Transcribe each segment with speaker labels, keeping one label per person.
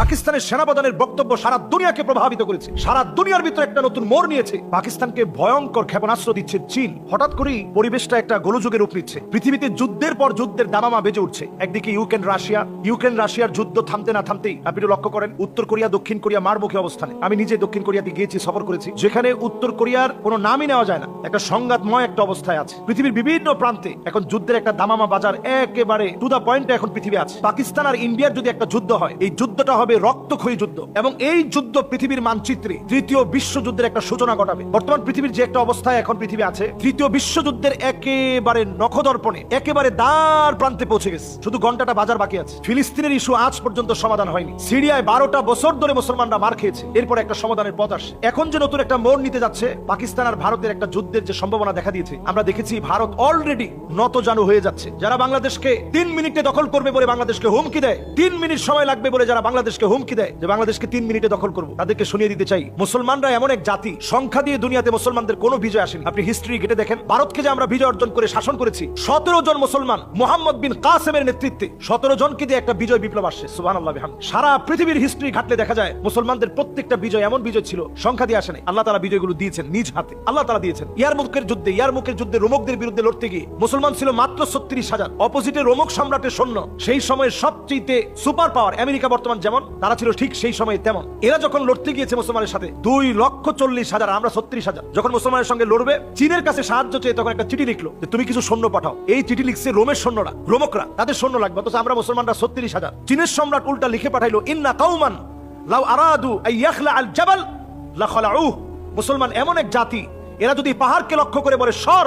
Speaker 1: পাকিস্তানের সেনাপ্রধানের বক্তব্য সারা দুনিয়াকে প্রভাবিত করেছে। সারা দুনিয়ার ভিতরে একটা নতুন মোড় নিয়েছে। পাকিস্তানকে ভয়ঙ্কর ক্ষেপণাস্ত্র দিচ্ছে চীন। হঠাৎ করেই পরিবেশটা একটা গোলযোগের রূপ নিচ্ছে। পৃথিবীতে যুদ্ধের পর যুদ্ধের দামামা বেজে উঠছে। একদিকে ইউক্রেন, রাশিয়া। ইউক্রেন, রাশিয়ার যুদ্ধ থামতে না থামতেই আপনি লক্ষ্য করেন, উত্তর কোরিয়া, দক্ষিণ কোরিয়া মারমুখী অবস্থানে। আমি নিজে দক্ষিণ কোরিয়াতে গিয়েছি, সফর করেছি, যেখানে উত্তর কোরিয়ার কোনো নামই নেওয়া যায় না। একটা সংঘাতময় একটা অবস্থায় আছে। পৃথিবীর বিভিন্ন প্রান্তে এখন যুদ্ধের একটা দামামা বাজার একেবারে টু দা পয়েন্টে এখন পৃথিবী আছে। পাকিস্তান আর ইন্ডিয়ার যদি একটা যুদ্ধ হয়, এই যুদ্ধটা হবে রক্তক্ষয়ী যুদ্ধ। এবং এই যুদ্ধ পৃথিবীর মানচিত্রে তৃতীয় বিশ্বযুদ্ধের একটা সূচনা ঘটাবে। বর্তমান পৃথিবীর যে একটা অবস্থায় এখন পৃথিবী আছে, তৃতীয় বিশ্বযুদ্ধের একেবারে নখদর্পণে, একেবারে দ্বার প্রান্তে পৌঁছে গেছে। শুধু ঘন্টাটা বাজার বাকি আছে। ফিলিস্তিনের ইস্যু আজ পর্যন্ত সমাধান হয়নি। সিরিয়ায় বারোটা বছর ধরে মুসলমানরা মার খেয়েছে। এরপর একটা সমাধানের পথ আসে এখন যে নতুন একটা মোড় নিতে যাচ্ছে, পাকিস্তান আর ভারতের একটা যুদ্ধের যে সম্ভাবনা দেখা দিয়েছে, আমরা দেখেছি ভারত অলরেডি নত জানু হয়ে যাচ্ছে। যারা বাংলাদেশকে তিন মিনিটে দখল করবে বলে বাংলাদেশকে হুমকি দেয়, তিন মিনিট সময় লাগবে বলে যারা বাংলাদেশকে হুমকি দেয় যে বাংলাদেশকে তিন মিনিটে দখল করব। তাদেরকে শুনিয়ে দিতে চাই। মুসলমানরা এমন এক জাতি, সংখ্যা দিয়ে দুনিয়াতে মুসলমানদের কোনো বিজয় আসেনি। আপনি হিস্ট্রি ঘেটে দেখেন, ভারতকে যে আমরা বিজয় অর্জন করে শাসন করেছি, সতেরো জন মুসলমান, মোহাম্মদ বিন কাসেমের নেতৃত্বে সতেরো জনকে দিয়ে একটা বিজয় বিপ্লব আসছে সুবাহ আল্লাহ সারা পৃথিবীর হিস্ট্রি ঘাটলে দেখা যায়, মুসলমানদের প্রত্যেকটা বিজয় এমন বিজয় ছিল, সংখ্যা দিয়ে আসে নাই আল্লাহ তারা বিজয়গুলো দিয়েছেন নিজ হাতে। আল্লাহ তারা দিয়েছেন ইয়ার মুখের যুদ্ধে ইয়ার মুখের যুদ্ধে রোমকদের বিরুদ্ধে লড়তে গিয়ে। মুসলমান ছিল মাত্র ছত্রিশ হাজার। অপোজিটে রোমক সম্রাটের সৈন্য। সেই সময়ের সবচেয়ে সুপার পাওয়ার আমেরিকা বর্তমান যেমন তারা ছিল ঠিক সেই সময়ে তেমন। এরা যখন লড়তে গিয়েছে মুসলমানের সাথে, দুই লক্ষ চল্লিশ হাজার, আমরা ছত্রিশ হাজার। যখন মুসলমানের সঙ্গে লড়বে, চীনের কাছে সাহায্য চেয়ে তখন একটা চিঠি লিখলো যে, তুমি কিছু সৈন্য পাঠাও। এই চিঠি লিখছে রোমের সৈন্যরা, রোমকরা। তাদের সৈন্য লাগবে, অথচ আমরা মুসলমানরা ছত্রিশ হাজার। চীনের সম্রাট উল্টা লিখে পাঠাইলো, ইন্না কাউমান লাউ আরাদু আইয়াখলা আল জাবাল লাখলাউহ। মুসলমান এমন এক জাতি, এরা যদি পাহাড়কে লক্ষ্য করে বলে, সর!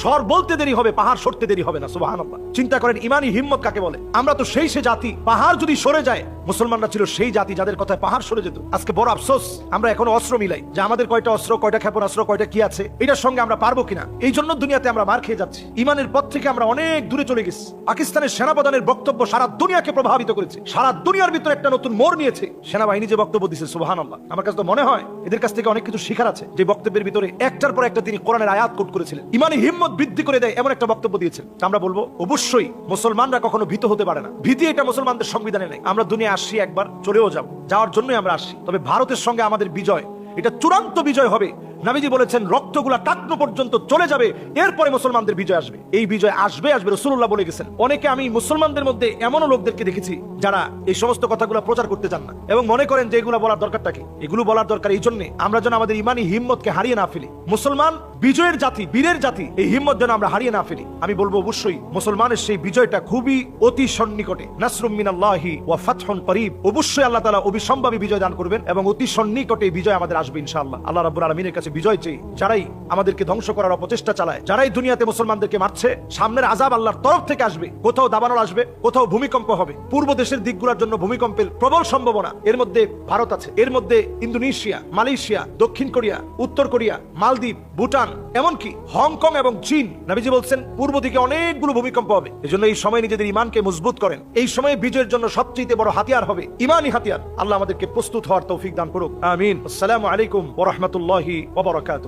Speaker 1: সর বলতে দেরি হবে, পাহাড় সরতে দেরি হবে না, সুবহানাল্লাহ। চিন্তা করেন ইমানি হিম্মত কাকে বলে? আমরা তো সেই সে জাতি, পাহাড় যদি সরে যায়, মুসলমানরা ছিল সেই জাতি যাদের কথায় পাহাড় সরে যেত। আজকে বড় আফসোস, আমরা এখনও অস্ত্র মিলাই। যে আমাদের কয়টা অস্ত্র, কয়টা ক্ষেপণাস্ত্র কয়টা কি আছে, এটার সঙ্গে আমরা পারব কিনা? এই জন্য দুনিয়াতে আমরা মার খেয়ে যাচ্ছি। ইমানের পথ থেকে আমরা অনেক দূরে চলে গেছি। পাকিস্তানের সেনাপ্রধানের বক্তব্য সারা দুনিয়াকে প্রভাবিত করেছে। সারা দুনিয়ার ভিতরে একটা নতুন মোড় নিয়েছে। সেনাবাহিনী যে বক্তব্য দিচ্ছে সুবাহান আল্লাহ আমার কাছে তো মনে হয়, এদের কাছ থেকে অনেক কিছু শিখার আছে। যে বক্তব্যের ভিতরে একটার পর একটা তিনি কোরআনের আয়াত কোট করেছিলেন। ইমানি হিম্মত বৃদ্ধি করে দেয় এমন একটা বক্তব্য দিয়েছেন। আমরা বলব, অবশ্যই মুসলমানরা কখনো ভীত হতে পারে না। ভীতি এটা মুসলমানদের সংবিধানে নেই। আমরা দুনিয়া আসছি, একবার চলেও যাব। যাওয়ার জন্যই আমরা আসছি। তবে ভারতের সঙ্গে আমাদের বিজয়, এটা চূড়ান্ত বিজয় হবে। নাবিজি বলেছেন, রক্তগুলা টাকনো পর্যন্ত চলে যাবে, এরপরে মুসলমানদের বিজয় আসবে। এই বিজয় আসবে আসবে রসুল্লাহ বলে গেছেন। অনেকে আমি মুসলমানদের মধ্যে এমনও লোকদেরকে দেখেছি যারা এই সমস্ত কথাগুলো প্রচার করতে চান না। এবং মনে করেন যে এগুলো বলার দরকারটা কি? এগুলো বলার দরকার এই জন্য আমরা যেন আমাদের ইমানি হিম্মতকে হারিয়ে না ফেলি। মুসলমান বিজয়ের জাতি, বীরের জাতি, এই হিম্মত যেন আমরা হারিয়ে না ফেলি। আমি বলব অবশ্যই, মুসলমানের সেই বিজয়টা খুবই অতি সন্নিকটে। নাসরুম মিনাল্লাহি ওয়া ফাতহুন করিব। অবশ্যই আল্লাহ তাআলা অবিসম্ভাবী বিজয় দান করবেন এবং অতি সন্নিকটে বিজয় আমাদের আসবে ইনশাআল্লাহ। আল্লাহ রাব্বুল আলামিনের কাছে বিজয় চেয়ে যারাই আমাদেরকে ধ্বংস করার অপচেষ্টা চালায়, যারাই দুনিয়াতে মুসলমানদেরকে মারছে, সামনের আজাব আল্লাহর তরফ থেকে আসবে, কোথাও দাবানল আসবে, কোথাও ভূমিকম্প হবে। পূর্ব দেশের দিকগুলোর জন্য ভূমিকম্পের প্রবল সম্ভাবনা। এর মধ্যে ভারত আছে, এর মধ্যে ইন্দোনেশিয়া, মালয়েশিয়া, দক্ষিণ কোরিয়া, উত্তর কোরিয়া, মালদ্বীপ, ভুটান এমনকি হংকং এবং চীন, নাবিজি বলছেন পূর্ব দিকে অনেকগুলো ভূমিকম্প হবে। এজন্য এই সময় নিজেদের ইমানকে মজবুত করেন। এই সময়ে বিজয়ের জন্য সবচেয়ে বড় হাতিয়ার হবে ইমানই হাতিয়ার। আল্লাহ আমাদেরকে প্রস্তুত হওয়ার তৌফিক দান করুক। আমিন। আসসালামু আলাইকুম ওরহমতুল্লাহি বারাকাতুহু।